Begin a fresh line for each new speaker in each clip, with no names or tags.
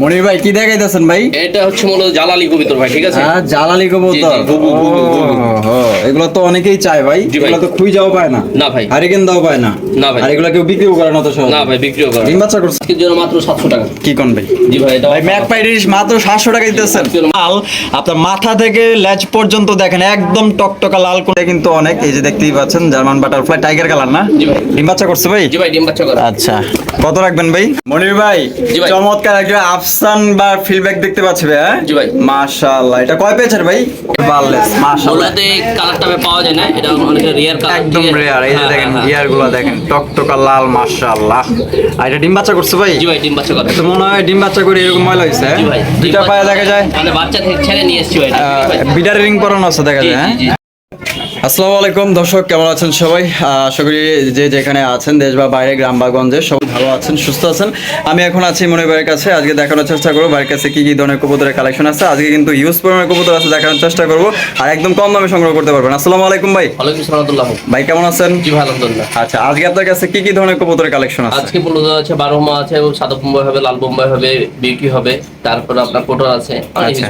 মনির ভাই কি দেখাইতেছেন ভাই?
এটা হচ্ছে মূলত জালালি কবিতর ভাই ঠিক আছে?
হ্যাঁ জ্বালালি কবুতর। এগুলো তো অনেকেই চায় ভাই এগুলো তো খুই যাও পায় না।
না ভাই।
হারিকেন দাও পায় না।
না ভাই।
আর এগুলো কেউ বিক্রিও করে না তো সহজে।
না ভাই বিক্রিও করে
ডিম বাচ্চা করছে।
আজকের জন্য মাত্র সাতশো টাকা।
কি কোন ভাই?
জি ভাই এটা
ভাই ম্যাক পাইডিস মাত্র সাতশো টাকা দিতেছেন। লাল আপনার মাথা থেকে লেজ পর্যন্ত দেখেন একদম টকটকা লাল করে কিন্তু অনেক এই যে দেখতেই পাচ্ছেন জার্মান বাটারফ্লাই টাইগার কালার না?
জি ভাই।
ডিম বাচ্চা করছে ভাই?
জি ভাই ডিম বাচ্চা করে।
আচ্ছা। কত রাখবেন ভাই? মনির ভাই
ভাই।
চমৎকার একটা আফসান বা ফিডব্যাক দেখতে পাচ্ছি ভাই হ্যাঁ?
জি ভাই।
মাশাআল্লাহ এটা কয় পেয়েছের ভাই? বারলেস মাশাআল্লাহ।
ওগুলাতে কালারটা পাওয়া যায় না এটা অনেক রিয়ার কালার
একদম রেয়ার এই যে দেখেন
হ্যাঁ,
গিয়ারগুলো দেখেন টকটকা লাল মাশাআল্লাহ। আর এটা ডিম বাচ্চা করছে ভাই?
জি ভাই ডিম বাচ্চা করে
তো মনে হয় ডিম বাচ্চা করে এরকম ময়লা হ্যাঁ?
জি ভাই
দুইটা পায়ে দেখা যায়।
মানে বাচ্চা থেকে ছেড়ে নিয়ে এসেছি ভাই?
বিডার রিং পরানো আছে দেখা যায় হ্যাঁ। আসসালামু আলাইকুম দর্শক কেমন আছেন সবাই? আশা করি যে যেখানে আছেন দেশ বা বাইরে গ্রাম বা গঞ্জে সবাই ভালো আছেন সুস্থ আছেন। আমি এখন আছি মনে ভাইয়ের কাছে আজকে দেখানোর চেষ্টা করব ভাইয়ের কাছে কি কি ধরনের কবুতরের কালেকশন আছে। আজকে কিন্তু ইউজ পরিমাণের কবুতর আছে দেখানোর চেষ্টা করব। আর একদম কম দামে সংগ্রহ করতে পারবেন। আসসালামু আলাইকুম ভাই। ভাই। কেমন আছেন?
জি আলহামদুলিল্লাহ।
আচ্ছা আজকে আপনার কাছে কি কি ধরনের কবুতরের কালেকশন আছে?
আজকে মূলত আছে বারো মা আছে এবং সাদা বোম্বাই হবে লাল বোম্বাই হবে বিউটি হবে তারপর আপনার কোটর আছে
আচ্ছা।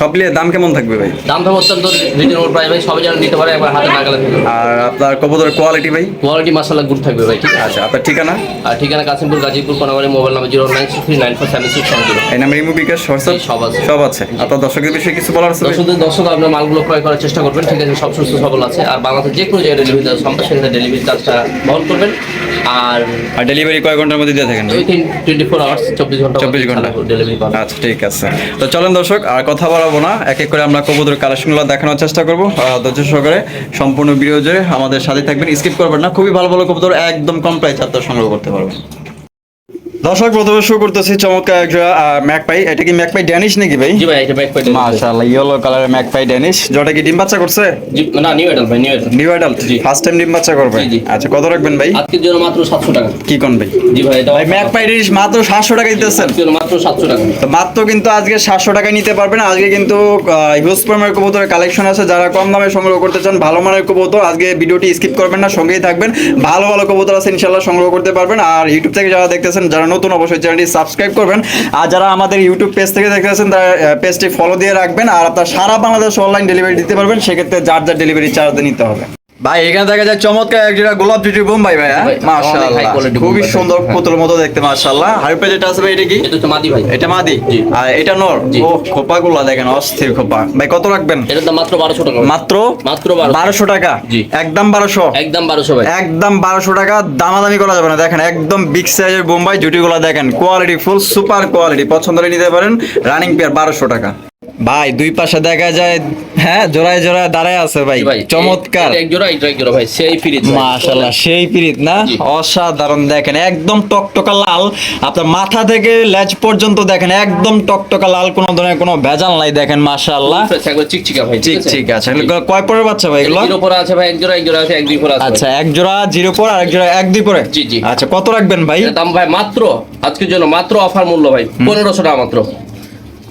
সব দাম কেমন থাকবে ভাই?
দাম দাম অত্যন্ত রিজনেবল প্রাইস ভাই সবাই যেন নিতে পারে একবার হাতে নাগালে থাকবে
আর আপনার কবুতরের কোয়ালিটি ভাই?
কোয়ালিটি মাসাল্লাহ গুড থাকবে ভাই ঠিক আছে?
আচ্ছা আপনার ঠিকানা?
আর ঠিকানা Kashimpur Gazipur Konabari mobile number zero nine three nine four seven six seven zero.
এই নাম্বার ইমো বিকাশ হোয়াটসঅ্যাপ
সব আছে।
সব আছে। আপনার দর্শকদের বিষয়ে কিছু বলার আছে
দর্শকদের দর্শক আপনার মালগুলো ক্রয় করার চেষ্টা করবেন ঠিক আছে? সব সুস্থ সবল আছে। আর যে কোনো জায়গায় ডেলিভারি দেওয়া সম্ভব সেখানে ডেলিভারি চার্জটা বহন করবেন। আর
আর ডেলিভারি কয় ঘণ্টার মধ্যে দিয়ে থাকেন
টোয়েন্টি ফোর আওয়ার্স চব্বিশ ঘণ্টা।
24 ঘণ্টা।
ডেলিভারি
আচ্ছা ঠিক আছে। তো চলেন দর্শক আর কথা বাড়াবো না। এক এক করে আমরা কবুতর কালেকশনগুলো দেখানোর চেষ্টা করব। ধৈর্য সহকারে সম্পূর্ণ ভিডিও জুড়ে আমাদের সাথে থাকবেন। স্কিপ করবেন না। খুবই ভালো ভালো কবুতর, একদম কম প্রাইস সংগ্রহ করতে পারবেন। দর্শক প্রথমে শুরু করতেছি চমৎকার একটা ম্যাক পাই এটা কি ম্যাক পাই ড্যানিশ নাকি ভাই?
জি ভাই এটা ব্যাক পাই
মাশাআল্লাহ ইয়েলো কালারের ম্যাক পাই ড্যানিশ যেটা কি ডিম বাচ্চা করছে?
না নিউ এডাল ভাই নিউ এডাল
নিউ অ্যাডাল্ট
জি।
ফার্স্ট টাইম ডিম বাচ্চা করবে?
জি।
আচ্ছা কত রাখবেন ভাই?
আজকের জন্য মাত্র সাতশো টাকা।
কি কোন ভাই?
জি ভাই এটা
ভাই ম্যাক পাই ড্যানিশ মাত্র সাতশো টাকা দিতেছেন।
মাত্র সাতশো টাকা।
তো মাত্র কিন্তু আজকে সাতশো টাকায় নিতে পারবেন। আজকে কিন্তু হিউজ পরিমাণের কবুতরের কালেকশন আছে। যারা কম দামে সংগ্রহ করতে চান ভালো মানের কবুতর আজকে ভিডিওটি স্কিপ করবেন না সঙ্গেই থাকবেন। ভালো ভালো কবুতর আছে ইনশাল্লাহ সংগ্রহ করতে পারবেন। আর ইউটিউব থেকে যারা দেখতেছেন যারা নতুন অবশ্যই চ্যানেলটি সাবস্ক্রাইব করবেন। আর যারা আমাদের ইউটিউব পেজ থেকে দেখতেছেন তারা পেজটি ফলো দিয়ে রাখবেন। আর আপনার সারা বাংলাদেশ অনলাইন ডেলিভারি দিতে পারবেন। সেক্ষেত্রে যার যার ডেলিভারি চার্জ নিতে হবে। ভাই এখানে দেখা যায় চমৎকার একটা গোলাপ জুটি বোম্বাই ভাই হ্যাঁ মাশাআল্লাহ। খুবই সুন্দর পুতুল মতো দেখতে মাশাআল্লাহ। হারিপে যেটা আছে ভাই এটা কি?
এটা হচ্ছে মাদি ভাই।
এটা মাদি? আর এটা নর। ও খোপাগুলা দেখেন অস্থির খোপা। ভাই কত রাখবেন?
দাম মাত্র বারোশো টাকা
মাত্র?
মাত্র বারোশো।
বারোশো টাকা?
জি।
একদম বারোশো?
একদম বারোশো ভাই।
একদম বারোশো টাকা দামাদামি করা যাবে না। দেখেন একদম বিগ সাইজের বোম্বাই জুটিগুলো দেখেন। কোয়ালিটি ফুল সুপার কোয়ালিটি পছন্দ হলে নিতে পারেন। রানিং পেয়ার বারোশো টাকা। ভাই দুই পাশে দেখা যায় হ্যাঁ জোড়ায় জোড়ায় দাঁড়ায় আছে ভাই। চমৎকার।
এক জোড়া এটা এক জোড়া ভাই সেই ফিরিজ
মাশাল্লাহ সেই পিরিত না? অসাধারণ দেখেন একদম টকটকা লাল। আপনার মাথা থেকে লেজ পর্যন্ত দেখেন একদম টকটকা লাল কোনো ধরনের কোনো ভেজাল নাই দেখেন
একবার চিকচিকা ভাই
ঠিক আছে? কয় পরের বাচ্চা ভাই এগুলো?
জিরো পরে আছে ভাই এক জোড়া এক জোড়া আছে এক দুই পরে আছে
আচ্ছা এক জোড়া জিরো পর আর এক জোড়া এক দুই পরে?
জি, জি।
আচ্ছা কত রাখবেন ভাই?
দাম ভাই মাত্র আজকের জন্য মাত্র অফার মূল্য ভাই পনেরোশো টাকা মাত্র।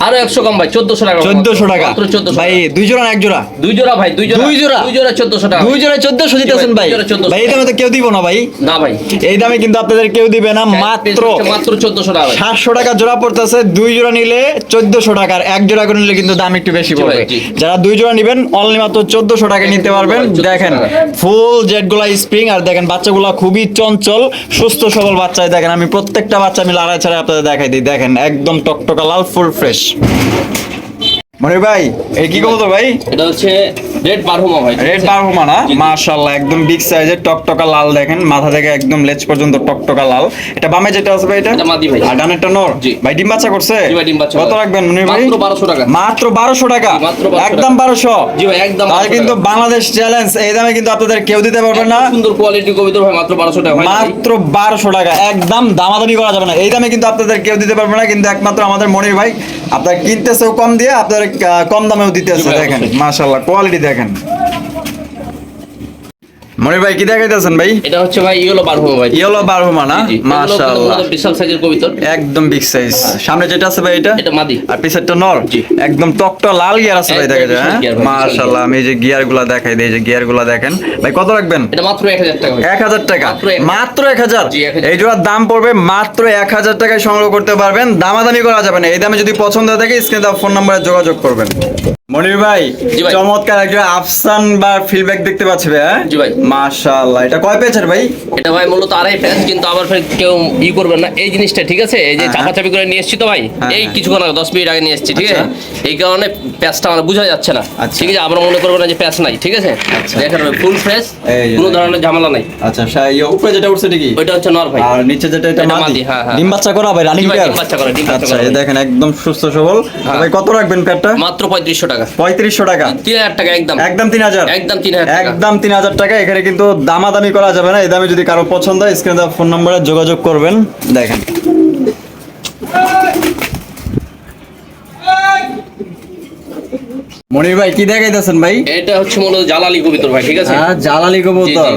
আরও একশো কম ভাই চোদ্দশো টাকা
চোদ্দশো টাকা।
চোদ্দশো
ভাই দুই জোড়া এক জোড়া।
দুই জোড়া ভাই দুই জোড়া।
দুই জোড়া?
দুই জোড়া চোদ্দশো টাকা।
দুই জোড়া চোদ্দশো দিতেছেন ভাই।
দুই জোড়া 1400
ভাই এই দামে তো কেউ দিব না ভাই।
না ভাই।
এই দামে কিন্তু আপনাদের কেউ দিবে না মাত্র
মাত্র চোদ্দশো টাকা
সাতশো টাকা জোড়া পড়তেছে দুই জোড়া নিলে চোদ্দশো টাকার এক জোড়া করে নিলে কিন্তু দাম একটু বেশি পড়বে। যারা দুই জোড়া নিবেন অনলি মাত্র চোদ্দশো টাকা নিতে পারবেন। দেখেন ফুল জেডগুলা স্প্রিং আর দেখেন বাচ্চাগুলা খুবই চঞ্চল সুস্থ সবল বাচ্চায় দেখেন আমি প্রত্যেকটা বাচ্চা আমি লড়াই ছাড়া আপনাদের দেখাই দিই। দেখেন একদম টকটকা লাল ফুল ফ্রেশ Thank you. মনে ভাই এই কি কবুতর ভাই?
এটা হচ্ছে রেড বারহুমা ভাই।
রেড
আছে?
বারহুমা না। মাশাআল্লাহ একদম বিগ সাইজের টকটকা লাল দেখেন। মাথা থেকে একদম লেজ পর্যন্ত টকটকা লাল। এটা বামে যেটা আছে ভাই এটা?
এটা মাদি ভাই।
আর ডানেরটা নর? ভাই ডিম বাচ্চা করছে?
জি ভাই, ডিম বাচ্চা
কত রাখবেন মুনির ভাই?
মাত্র 1200 টাকা।
মাত্র 1200 টাকা। একদম 1200
জি ভাই একদম
তাহলে কিন্তু বাংলাদেশ চ্যালেঞ্জ এই দামে কিন্তু আপনাদের কেউ দিতে পারবে না।
সুন্দর কোয়ালিটি ভাই মাত্র বারোশো টাকা।
মাত্র বারোশো টাকা। একদম দামাদামি করা যাবে না। এই দামে কিন্তু আপনাদের কেউ দিতে পারবে না। কিন্তু একমাত্র আমাদের মনির ভাই। আপনার কিনতেছেও কম দিয়ে আপনাদের আহ, কম দামেও দিতেছে
আছে
দেখেন। মাশাল্লাহ কোয়ালিটি দেখেন মনির ভাই কি দেখাইতেছেন ভাই?
এটা হচ্ছে ভাই ইয়েলো ভাই।
ইয়েলো বারহমা না? মাশাআল্লাহ।
বিশাল সাইজের কবিতর।
একদম বিগ সাইজ সামনে যেটা আছে ভাই এটা?
এটা মাদি।
আর পিছেরটা নর। একদম টকটা লাল গিয়ার আছে ভাই দেখা যায় হ্যাঁ? মাশাআল্লাহ আমি এই যে গিয়ারগুলা দেখাই দিই এই যে দেখেন। ভাই কত রাখবেন?
এটা মাত্র এক হাজার টাকা ভাই।
এক হাজার টাকা।
মাত্র এক-
মাত্র এক হাজার?
জি, এক হাজার।
এই জোড়ার দাম পড়বে মাত্র এক হাজার টাকায় সংগ্রহ করতে পারবেন। দামাদামি করা যাবে না। এই দামে যদি পছন্দ হয়ে থাকে স্ক্রিনে ফোন নাম্বারে যোগাযোগ করবেন। মনির ভাই। চমৎকার একটা আফসান বা ফিডব্যাক দেখতে পাচ্ছি ভাই হ্যাঁ?
জি ভাই।
মাশাআল্লাহ এটা কয় পেয়েছের ভাই?
এটা ভাই মূলত আড়াই প্যাচ কিন্তু আবার ফের কেউ ই করবেন না। এই জিনিসটা ঠিক আছে? এই যে
হ্যাঁ।
চাপাচাপি করে নিয়ে এসেছি তো ভাই
হ্যাঁ,
এই
হ্যাঁ।
কিছুক্ষণ আগে দশ মিনিট আগে নিয়ে এসেছি ঠিক আছে? এই কারণে প্যাচটা আমার বোঝা যাচ্ছে না।
আচ্ছা।
ঠিক আছে আমরা মনে করব না যে প্যাচ নাই ঠিক আছে?
আচ্ছা।
দেখেন ফুল ফ্রেশ কোনো ধরনের ঝামেলা নাই।
আচ্ছা উপরে যেটা উঠছে এটা কি?
ওইটা হচ্ছে নর ভাই।
আর নিচে যেটা এটা মাদি?
হ্যাঁ, হ্যাঁ।
ডিম বাচ্চা করা ভাই রানিং
ভাই, ডিম বাচ্চা করা, ডিম বাচ্চা
আচ্ছা
করা
দেখেন একদম সুস্থ সবল।
হ্যাঁ।
ভাই কত রাখবেন পেয়ারটা
মাত্র পঁয়ত্রিশশো টাকা।
পঁয়ত্রিশশো টাকা।
তিন হাজার টাকা একদম।
একদম তিন হাজার।
একদম তিন হাজার
একদম তিন হাজার টাকা এখানে কিন্তু দামাদামি করা যাবে না। এই দামে যদি কারও পছন্দ হয় স্ক্রিনে দেওয়া ফোন নম্বরে যোগাযোগ করবেন। দেখেন। মনির ভাই কি দেখাইতেছেন ভাই?
এটা হচ্ছে মূলত জালালি কবিতর ভাই ঠিক আছে?
হ্যাঁ জালালি কবুতর।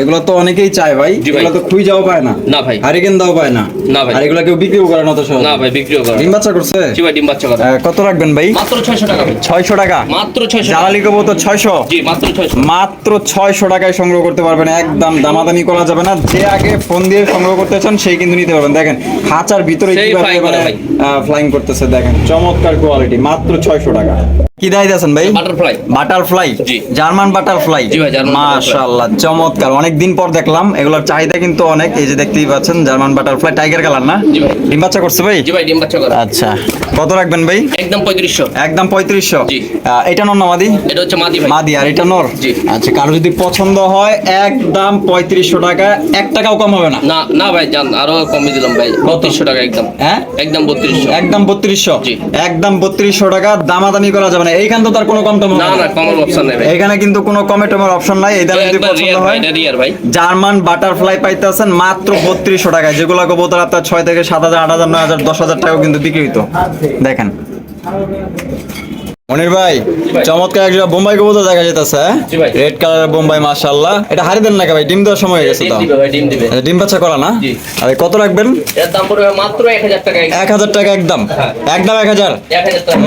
এগুলো তো অনেকেই চায় ভাই। এগুলো তো খুই যাও পায় না।
না ভাই।
হারিকেন দাও পায় না।
না ভাই।
আর এগুলো কেউ বিক্রিও করে না তো সহজে।
না ভাই বিক্রিও করা
ডিম বাচ্চা করছে?
জি ভাই ডিম বাচ্চা করা।
কত রাখবেন ভাই?
মাত্র ছয়শো টাকা ভাই।
ছয়শো টাকা?
মাত্র ছয়শো
জালালি কবুতর ছয়শো?
জি মাত্র ছয়শো।
মাত্র ছয়শো টাকায় সংগ্রহ করতে পারবেন। একদম দামাদামি করা যাবে না। যে আগে ফোন দিয়ে সংগ্রহ করতে চান সেই কিন্তু নিতে পারবেন। দেখেন খাঁচার ভিতরে কীভাবে ফ্লাইং করতেছে দেখেন। চমৎকার কোয়ালিটি মাত্র ছয়শো টাকা কি দায় ভাই?
বাটারফ্লাই
বাটারফ্লাই জার্মান বাটারফ্লাই
জি ভাই, জার্মান
মাশাআল্লাহ চমৎকার। অনেক দিন পর দেখলাম এগুলোর চাহিদা কিন্তু অনেক। এই যে দেখতেই পাচ্ছেন জার্মান বাটারফ্লাই টাইগার কালার না? ডিম বাচ্চা করছে ভাই?
জি ভাই ডিম বাচ্চা করা
আচ্ছা। কত রাখবেন ভাই?
একদম পঁয়ত্রিশশো।
একদম পঁয়ত্রিশশো?
জি।
এটা নর নামাদি
এটা হচ্ছে মাদি ভাই।
মাদি আর এটা নর?
জি।
আচ্ছা কারও যদি পছন্দ হয় একদম পঁয়ত্রিশশো টাকা এক টাকাও কম হবে না?
না না ভাই জান আরও কমে দিলাম ভাই। টাকা একদম।
হ্যাঁ?
একদম বত্রিশশো।
একদম
জি।
একদম বত্রিশশো টাকা দামাদামি করা যাবে না। এইখান তো তার কোনো কম টম
না না। কমন অপশন নাই
এখানে কিন্তু কোনো কমে টমের অপশন নাই এই দামে যদি পছন্দ হয় জার্মান বাটারফ্লাই পাইতেছেন মাত্র বত্রিশশো টাকায় যেগুলো কবুতর আপনার ছয় থেকে সাত হাজার আট হাজার নয় হাজার দশ হাজার টাকাও কিন্তু বিক্রি হইতো। দেখেন। মনির ভাই চমৎকার একটা বোম্বাই কবুতর দেখা যেতেছে
ভাই।
রেড কালারের বোম্বাই মাশাআল্লাহ। এটা হারি দেন না ভাই? ডিম দেওয়ার সময় হয়ে গেছে
ডিম
তো?
ডিম
বাচ্চা করা না। আর কত রাখবেন?
মাত্র এক হাজার টাকা
একদম।
হ্যাঁ।
একদম এক হাজার।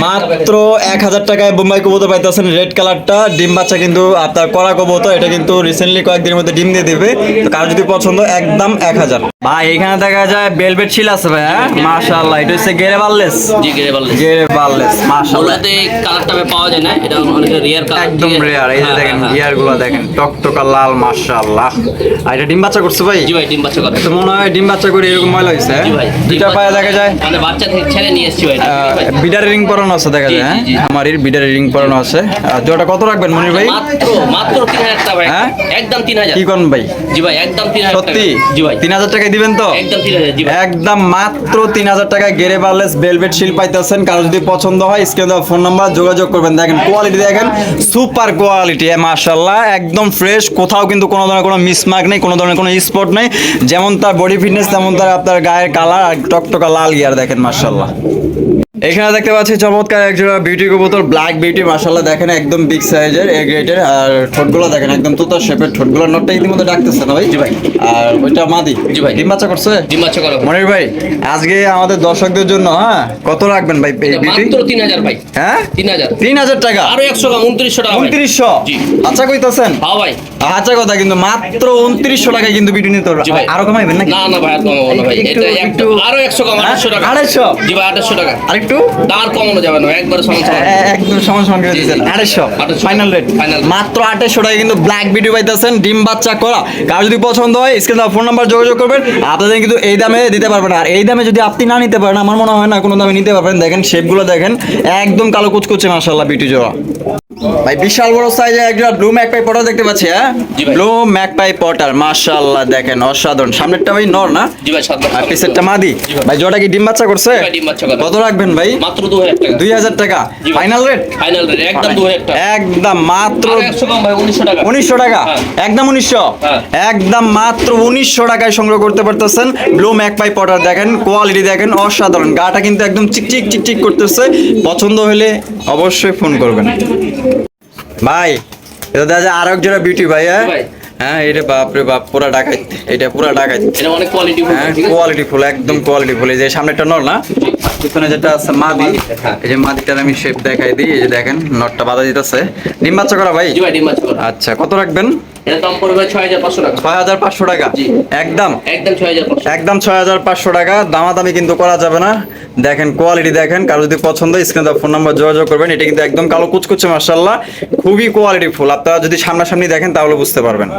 মাত্র এক হাজার টাকায় বোম্বাই কবুতর পাইতেছেন রেড কালারটা। ডিম বাচ্চা কিন্তু আপনার করা কবুতর এটা কিন্তু রিসেন্টলি কয়েকদিনের মধ্যে ডিম দিয়ে দিবে। তো কার যদি পছন্দ একদম এক হাজার। ভাই এখানে দেখা যায় বেলভেট শিল আছে ভাই হ্যাঁ? মাশাআল্লাহ এটা হচ্ছে গেরে বাললেস
জি গেরে বললে
গেরে বাললেস মাশাআল্লাহ।
কালারটা পাওয়া যায় না এটা রিয়ার কালার
একদম রেয়ার এই যে দেখেন গিয়ারগুলো দেখেন টকটকা লাল মাশাআল্লাহ। আর এটা ডিম বাচ্চা করছে ভাই?
জি ভাই ডিম বাচ্চা করে
তো মনে হয় ডিম বাচ্চা করে এরকম ময়লা
ভাই
দুইটা পায়ে দেখা যায়।
মানে বাচ্চা থেকে ছেড়ে নিয়ে এসেছি ভাই
বিডার রিং পরানো আছে দেখা যায় হ্যাঁ?
জি, জি।
বিডার রিং পরানো আছে। জোড়া কত রাখবেন মনির ভাই?
মাত্র মাত্র তিন হাজার টাকা ভাই।
হ্যাঁ?
একদম তিন হাজার।
কি করেন ভাই?
জি ভাই একদম তিন হাজার টাকা।
সত্যি?
জি ভাই।
তিন হাজার টাকায় দিবেন তো?
একদম তিন হাজার জি ভাই।
একদম মাত্র তিন হাজার টাকায় গেরে বারলেস বেলভেট শিল পাইতেছেন। কারও যদি পছন্দ হয় স্ক্রিনে দেওয়া ফোন নাম্বার যোগাযোগ করবেন। দেখেন কোয়ালিটি দেখেন সুপার কোয়ালিটি মার্শাল্লাহ একদম ফ্রেশ কোথাও কিন্তু কোনো ধরনের কোনো মিসমার্ক নেই, কোনো ধরনের কোনো স্পট নেই। যেমন তার বডি ফিটনেস তেমন তার আপনার গায়ের কালার আর টকটকা লাল গিয়ার দেখেন মাশাল্লাহ এখানে দেখতে পাচ্ছি চমৎকার একজোড়া বিউটি কবুতর ব্ল্যাক বিউটি মাশাল্লাহ দেখেন একদম বিগ সাইজের এ গ্রেডের আর ঠোঁটগুলো দেখেন একদম তুতার শেপের ঠোঁটগুলো নটটা ইতিমধ্যে ডাকতেছে না ভাই
জি ভাই।
আর ওইটা মাদি
জি ভাই।
ডিম বাচ্চা করছে
ডিম বাচ্চা করা।
মনির ভাই আজকে আমাদের দর্শকদের জন্য হ্যাঁ কত রাখবেন ভাই বিউটি
মাত্র তিন হাজার ভাই
হ্যাঁ
তিন হাজার
তিন হাজার টাকা
আরও একশো গ্রাম উনত্রিশশো টাকা ভাই।
উনত্রিশশো
জি।
আচ্ছা কইতাছেন
হ্যাঁ ভাই
আচ্ছা কথা কিন্তু মাত্র উনত্রিশশো টাকায় কিন্তু বিউটি নিতে
ভাই।
আরও কমাইবেন নাকি
না না ভাই আর কমাবো না ভাই এটা একটু আরও একশো কম
হ্যাঁ?
আঠাশশো টাকা
আড়াইশো?
জি ভাই আঠাশশো টাকা
আরেকটু
আর কমানো যাবে না একবার সমান
একদম সমান সমান করে
দিয়েছেন।
আড়াইশো ফাইনাল রেট
ফাইনাল
মাত্র আঠাইশশো টাকা কিন্তু ব্ল্যাক ভিডিও পাইতেছেন ডিম বাচ্চা করা। কার যদি পছন্দ হয় স্ক্রিন ফোন নাম্বার যোগাযোগ করবেন। আপনাদের কিন্তু এই দামে দিতে পারবেন আর এই দামে যদি আপনি না নিতে পারেন আমার মনে হয় না কোনো দামে নিতে পারবেন। দেখেন শেপগুলো দেখেন একদম কালো কুচকুচে মাসাল্লাহ বিউটি জোড়া। ভাই বিশাল বড় সাইজে একটা ব্লু ম্যাক পাই পটার দেখতে পাচ্ছি হ্যাঁ? ব্লু ম্যাক পাই পটার মাশাল্লাহ দেখেন অসাধারণ। সামনেরটা ভাই নর না?
জি ভাই
আর পিছেরটা মাদি।
ভাই।
জোড়া কি ডিম বাচ্চা করছে?
ডিম বাচ্চা করে।
কত রাখবেন ভাই?
মাত্র দু হাজার টাকা।
দুই হাজার টাকা? ফাইনাল রেট
ফাইনাল রেট একদম দু হাজার টাকা।
একদম মাত্র
আরও একশো কম ভাই উনিশশো টাকা।
উনিশশো টাকা?
হ্যাঁ।
একদম উনিশশো?
হ্যাঁ।
একদম মাত্র উনিশশো টাকায় সংগ্রহ করতে পারতেছেন ব্লু ম্যাক পাই পটার দেখেন কোয়ালিটি দেখেন অসাধারণ। গাটা কিন্তু একদম চিকচিক চিকচিক করতেছে। পছন্দ হলে অবশ্যই ফোন করবেন। ভাই এটা দেখা যায় আর বিউটি ভাই হ্যাঁ? হ্যাঁ এটা বাপ রে বাপ পুরা এটা পুরা ডাকাইত
এটা অনেক কোয়ালিটি
হ্যাঁ কোয়ালিটি ফুল একদম কোয়ালিটি ফুল এই যে সামনেটা নর না? পিছনে যেটা আছে মাদি
হ্যাঁ।
এই যে মাদিটার আমি শেপ দেখাই দিই এই যে দেখেন নটটা বাধা দিতেছে। ডিম বাচ্চা করা ভাই?
জি ভাই ডিম বাচ্চা করা।
আচ্ছা কত রাখবেন?
এটা দাম পড়বে টাকা।
একদম?
একদম ছয় হাজার পাঁচশো।
একদম টাকা। দামাদামি কিন্তু করা যাবে না। দেখেন কোয়ালিটি দেখেন। কারও যদি পছন্দ স্ক্রিনে ফোন নাম্বার যোগাযোগ করবেন। এটা কিন্তু একদম কালো কুচকুচে মার্শাল্লাহ খুবই কোয়ালিটি ফুল। আপনারা যদি সামনাসামনি দেখেন, তাহলে বুঝতে পারবেন।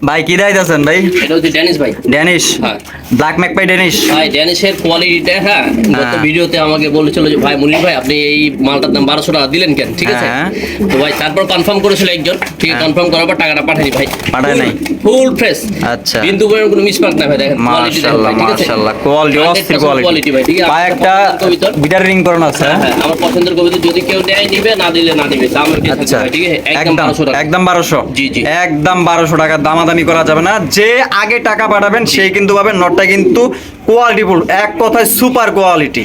ভাই কি দাইতেছেন ভাই?
এটা হচ্ছে ড্যানিশ ভাই।
ড্যানিশ?
হ্যাঁ।
Black magpie Danish?
ভাই ড্যানিশের কোয়ালিটিটা হ্যাঁ গত
হ্যাঁ।
ভিডিওতে আমাকে বলেছিল যে ভাই মুনির ভাই আপনি এই মালটার দাম বারোশো টাকা দিলেন কেন? ঠিক আছে?
হ্যাঁ।
তো ভাই তারপর কনফার্ম করেছিল একজন। ঠিক আছে কনফার্ম করার পর টাকাটা পাঠাইনি ভাই।
পাঠায় নাই?
ফুল ফ্রেশ
আচ্ছা।
বিন্দু পরিমাণ কোনো মিসমার্ক না ভাই দেখেন। কোয়ালিটি দেখেন
মাশাআল্লাহ
ভাই
মাশাআল্লাহ। কোয়ালিটি অস্থির কোয়ালিটি
ভাই ঠিক আছে? আপনার
একটা বিটার রিং করানো আছে
হ্যাঁ?
হ্যাঁ?
হ্যাঁ, আমার পছন্দের কবিতা যদি কেউ নেয় নিবে না দিলে না দিবে। দামের কি থাকবে
আচ্ছা।
ঠিক আছে? একদম
একদম
বারোশো টাকা।
একদম বারোশো।
জি, জি।
একদম বারোশো টাকা দামাদামি করা যাবে না। যে আগে টাকা পাঠাবেন সেই কিন্তু পাবেন নটটা কিন্তু কোয়ালিটিফুল এক কথায় সুপার কোয়ালিটি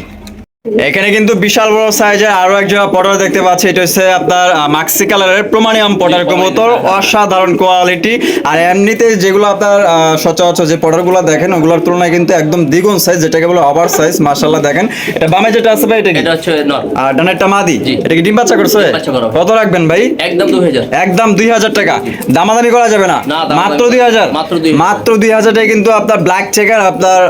এখানে কিন্তু বিশাল বড় সাইজের আরও এক জোড়া পটার দেখতে পাচ্ছি। এটা হচ্ছে আপনার মাক্সি কালারের প্রমাণিয়াম পটার কবুতর। অসাধারণ কোয়ালিটি আর এমনিতে যেগুলো আপনার সচরাচর যে পটারগুলো দেখেন ওগুলোর তুলনায় কিন্তু একদম দ্বিগুণ সাইজ যেটাকে বলে ওভার সাইজ মাশাআল্লাহ দেখেন। এটা বামে যেটা আছে ভাই এটা
এটা হচ্ছে নট
আর ডানেরটা মাদি? এটা কি ডিম বাচ্চা করছে। কত রাখবেন ভাই?
একদম দু হাজার।
একদম দুই হাজার টাকা। দামাদামি করা যাবে না? মাত্র
করা
দুই হাজার।
মাত্র 2000
মাত্র দুই হাজারটাই কিন্তু আপনার ব্ল্যাক চেকার আপনার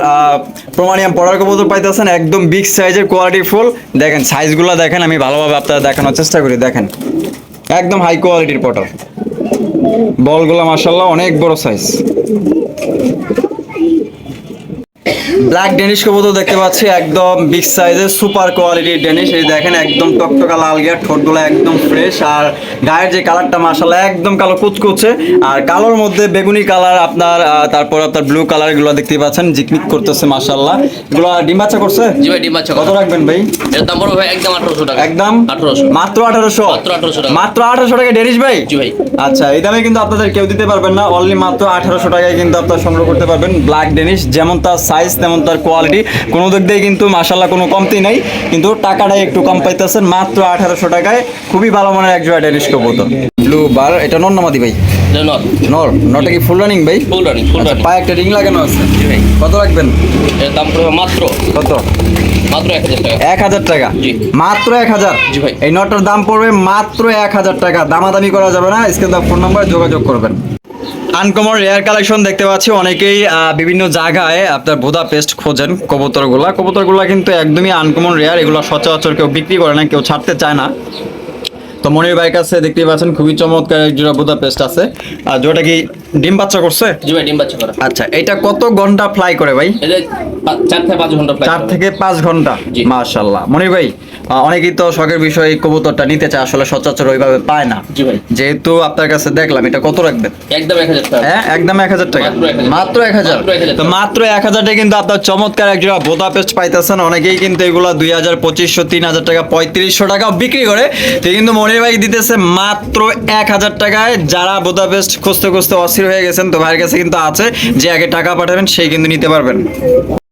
প্রমাণিয়াম পড়ার কবুতর পাইতেছেন। একদম বিগ সাইজের কোয়ালিটি ফুল দেখেন সাইজগুলো দেখেন, আমি ভালোভাবে আপনারা দেখানোর চেষ্টা করি, দেখেন। একদম হাই কোয়ালিটির পটল। বলগুলো মাসাল্লাহ অনেক বড় সাইজ ব্ল্যাক ডেনিশ কবুতর দেখতে পাচ্ছি একদম বিগ সাইজের সুপার কোয়ালিটির ডেনিশ এই দেখেন একদম টকটকা লাল গিয়া ঠোঁটগুলো একদম ফ্রেশ আর গায়ের যে কালারটা মাসাল্লাহ একদম কালো কুচকুচে। আর কালোর মধ্যে বেগুনি কালার আপনার তারপর আপনার ব্লু কালারগুলো দেখতে পাচ্ছেন জিকমিক করতেছে মাসাল্লাহ এগুলো ডিম বাচ্চা করছে?
জি ভাই ডিম বাচ্চা
কত রাখবেন ভাই?
এর দাম পড়বে ভাই একদম আঠারোশো টাকা।
একদম?
আঠারোশো।
মাত্র আঠারোশো?
মাত্র 1800 টাকা।
মাত্র আঠারোশো টাকা ডেনিশ ভাই?
জি ভাই।
আচ্ছা এই দামে কিন্তু আপনাদের কেউ দিতে পারবেন না অনলি মাত্র আঠারোশো টাকায় কিন্তু আপনারা সংগ্রহ করতে পারবেন ব্ল্যাক ডেনিশ যেমন তার সাইজ তেমন তার কোয়ালিটি কোনো দিক দিয়ে কিন্তু মাসাল্লাহ কোনো কমতি নাই কিন্তু টাকাটাই একটু কম পাইতেছেন মাত্র আঠারোশো টাকায় খুবই ভালো মানের এক জোড়া ডেনিশ কবুতর। ব্লু বার এটা নর নামাদি ভাই? নর। নটা কি ফুল রানিং ভাই?
ফুল রানিং ফুল রানিং
পায়ে একটা রিং লাগানো আছে।
ভাই।
কত রাখবেন?
এর দাম পড়বে মাত্র।
কত?
মাত্র এক হাজার টাকা।
মাত্র এক হাজার?
জি ভাই।
এই নটার দাম পড়বে মাত্র এক হাজার টাকা। দামাদামি করা যাবে না স্ক্রিন ফোন নাম্বারে যোগাযোগ করবেন। আনকমন রেয়ার কালেকশন দেখতে পাচ্ছি। অনেকেই বিভিন্ন জায়গায় আপনার ভোদা পেস্ট খোঁজেন কবুতরগুলা। কবুতরগুলা কিন্তু একদমই আনকমন রেয়ার এগুলো সচরাচর কেউ বিক্রি করে না, কেউ ছাড়তে চায় না। তো মনির ভাইয়ের কাছে দেখতেই পাচ্ছেন, খুবই চমৎকার এক জোড়া বোদা পেস্ট আছে। আর যেটা কি ডিম বাচ্চা করছে?
জি ভাই ডিম বাচ্চা করা।
আচ্ছা এটা কত ঘণ্টা ফ্লাই করে ভাই?
এটা পা- চার থেকে পাঁচ ঘণ্টা flight
চার থেকে পাঁচ ঘণ্টা?
জি।
মাশাল্লাহ মনির ভাই অনেকেই তো শখের বিষয় এই কবুতরটা নিতে চায় আসলে সচরাচর ওইভাবে পায় না।
জি ভাই।
যেহেতু আপনার কাছে দেখলাম এটা কত রাখবেন?
একদম এক হাজার টাকা।
হ্যাঁ একদম এক হাজার টাকা?
মাত্র 1000
মাত্র এক হাজার?
মাত্র 1000
তো মাত্র এক হাজারটা কিন্তু আপনার চমৎকার এক জোড়া বোতা পেস্ট পাইতেছেন। অনেকেই কিন্তু এগুলো দুই হাজার পঁচিশশো তিন হাজার টাকা পঁয়ত্রিশশো টাকা বিক্রি করে। তো কিন্তু মনির ভাই দিতেছে মাত্র এক হাজার টাকায়। যারা বোতা পেস্ট খুঁজতে খুঁজতে হয়ে গেছেন, তো ভাইয়ের কাছে কিন্তু আছে। যে আগে টাকা পাঠাবেন, সেই কিন্তু নিতে পারবেন।